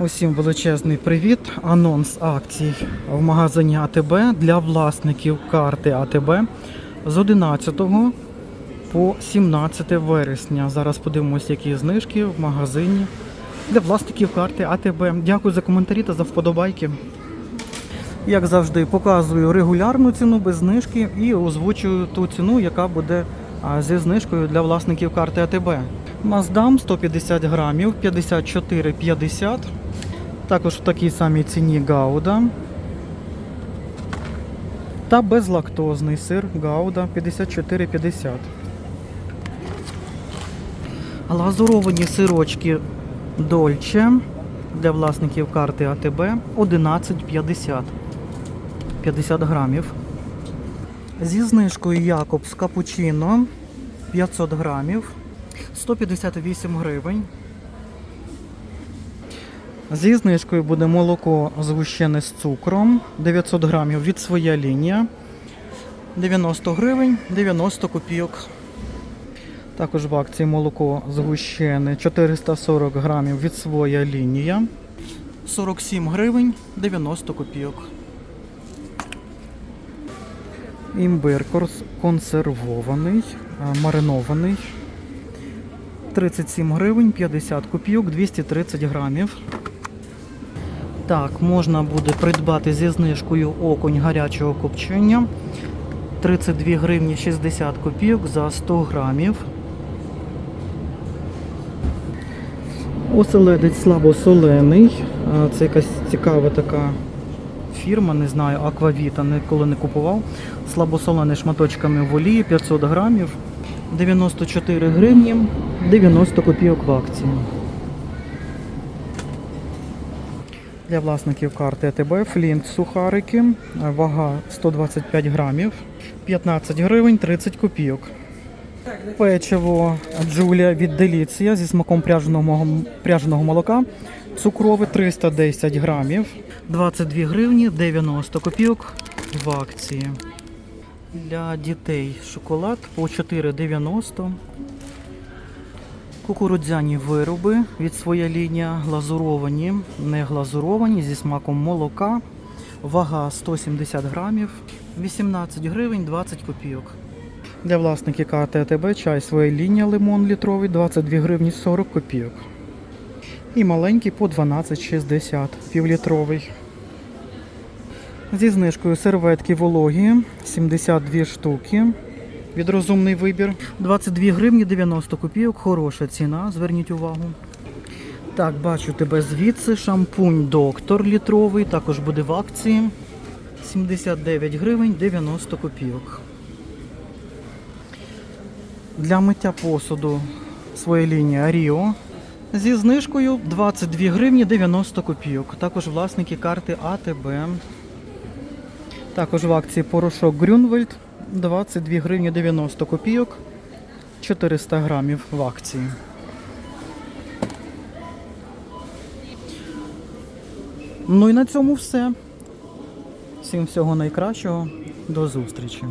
Усім величезний привіт. Анонс акцій в магазині АТБ для власників карти АТБ з 11 по 17 вересня. Зараз подивимося, які знижки в магазині для власників карти АТБ. Дякую за коментарі та за вподобайки. Як завжди, показую регулярну ціну без знижки і озвучую ту ціну, яка буде зі знижкою для власників карти АТБ. Маздам 150 грамів 54,50. Також в такій самій ціні Гауда. Та безлактозний сир Гауда 54,50. Глазуровані сирочки Дольче для власників карти АТБ 11,50. 50 грамів. Зі знижкою Якобс Капучино 500 грамів 158 гривень. Зі знижкою буде молоко згущене з цукром 900 грамів від своя лінія 90 гривень 90 копійок. Також в акції молоко згущене 440 грамів від своя лінія 47 гривень 90 копійок. Імбир консервований, маринований 37 гривень 50 копійок 230 грамів. Так, можна буде придбати зі знижкою окунь гарячого копчення 32 гривні 60 копійок за 100 грамів. Оселедець слабосолений. Це якась цікава така фірма, не знаю, Аквавіта, ніколи не купував. Слабосолений шматочками в олії 500 грамів. 94 гривні 90 копійок в акції. Для власників карти АТБ Флінт сухарики, вага 125 грамів, 15 гривень 30 копійок. Печиво Джулія від Деліція зі смаком пряженого, пряженого молока. Цукрове 310 грамів, 22 гривні 90 копійок в акції. Для дітей шоколад по 4,90. Кукурудзяні вироби від своя лінія, глазуровані, не глазуровані зі смаком молока. Вага 170 грамів, 18 гривень 20 копійок. Для власників карти АТБ чай своя лінія лимон літровий 22 гривні 40 копійок. І маленький по 12,60 півлітровий. Зі знижкою серветки вологі 72 штуки. Від розумний вибір. 22 гривні 90 копійок. Хороша ціна, зверніть увагу. Так, бачу тебе звідси. Шампунь доктор літровий, також буде в акції. 79 гривень 90 копійок. Для миття посуду своя лінія Ріо. Зі знижкою 22 гривні 90 копійок. Також власники карти АТБ. Також в акції порошок Грюнвельд 22 гривні 90 копійок. 400 грамів в акції. Ну і на цьому все. Всім всього найкращого. До зустрічі.